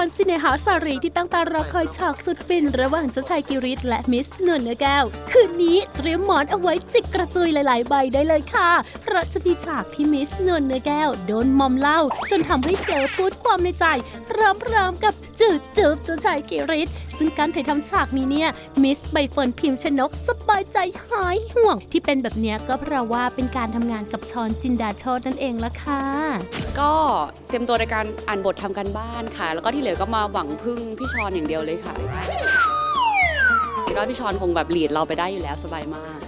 อนซิเนหาสารีที่ตั้งตารอคอยฉากสุดฟิน ระหว่างเจ้าชายกิริตและมิสนวลเนื้อแก้ว คืนนี้เตรียมหมอนเอาไว้จิกกระจุยหลาย ๆ ใบได้เลยค่ะ เพราะจะมีฉากที่มิสนวลเนื้อแก้ว โดนมอมเหล้าจนทำให้เผลอพูดความในใจพร้อมๆกับจืดจืบเจ้าชายกิริตซึ่งการถ่ายทำฉากนี้เนี่ยมิสใบเฟิร์นพิมพ์ชนกสบายใจหายห่วง ที่เป็นแบบนี้ก็เพราะว่าเป็นการทำงานกับชอนจินดาโชตนั่นเองละค่ะ ก็เตรียมตัวในการอ่านบททำกันบ้านค่ะ แล้วก็ที่ลือก็มาหวังพึ่งพี่ชอนอย่างเดียวเลยค่ะคิดว่าพี่ชอนคงแบบลีดเราไปได้อยู่แล้วสบายมาก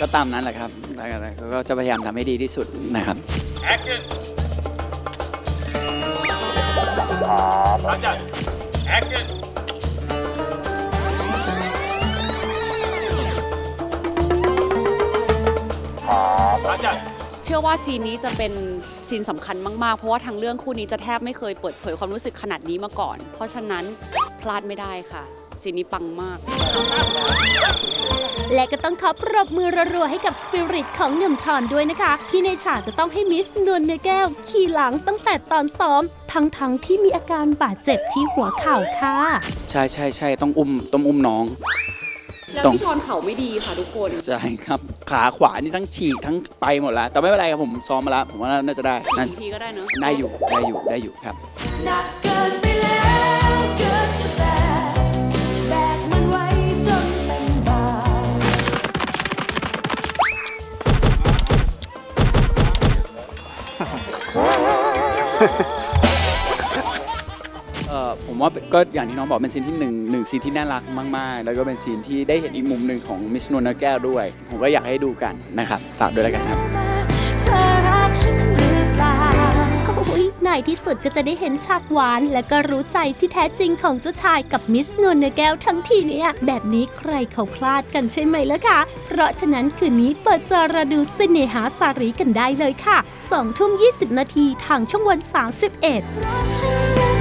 ก็ตามนั้นแหละครับแล้วก็ก็จะพยายามทำให้ดีที่สุดนะครับ Action! Roger. Action! รัจ้ะ เชื่อว่าซีนนี้จะเป็นซีนสำคัญมากๆ เพราะว่าทางเรื่องคู่นี้จะแทบไม่เคยเปิดเผยความรู้สึกขนาดนี้มาก่อน เพราะฉะนั้นพลาดไม่ได้ค่ะ ซีนนี้ปังมาก และก็ต้องขอปรบมือรัวๆให้กับสปิริตของหนุ่มชอนด้วยนะคะ ที่ในฉากจะต้องให้มิสนวลเนื้อแก้ว ขี่หลังตั้งแต่ตอนซ้อม ทั้งๆที่มีอาการบาดเจ็บที่หัวเข่าค่ะ ใช่ใช่ใช่ต้องอุ้มต้องอุ้มน้อง แล้วต้อง พี่ชอนเข่าไม่ดีค่ะทุกคน ใช่ครับ ขาขวานี่ทั้งฉีกทั้งไปหมดแล้ว แต่ไม่เป็นไรครับผมซ้อมมาแล้ว ผมว่าน่าจะได้นั่น อีกทีก็ได้เนอะ ได้อยู่ ได้อยู่ ได้อยู่ครับหนั ว่าก็อย่างที่น้องบอกเป็นซีนที่หนึ่งหนึ่งซีนที่น่ารักมากๆ แล้วก็เป็นซีนที่ได้เห็นอีกมุมหนึ่งของมิสนวลนแก้วด้วย ผมก็อยากให้ดูกันนะครับ ฝากด้วยแล้วกันครับอรักฉันหรือเปล่าโอ้ยในที่สุดก็จะได้เห็นฉากหวาน และก็รู้ใจที่แท้จริงของเจ้าชายกับมิสนวลเนื้อแก้วทั้งทีเนี่ยแบบนี้ใครเขาพลาดกันใช่ไหมล่ะคะเพราะฉะนั้นคืนนี้เปิดจอระดูเสน่หาสารีกันได้เลยค่ะ2ทุ่ม20 นาทีทางช่องวัน 31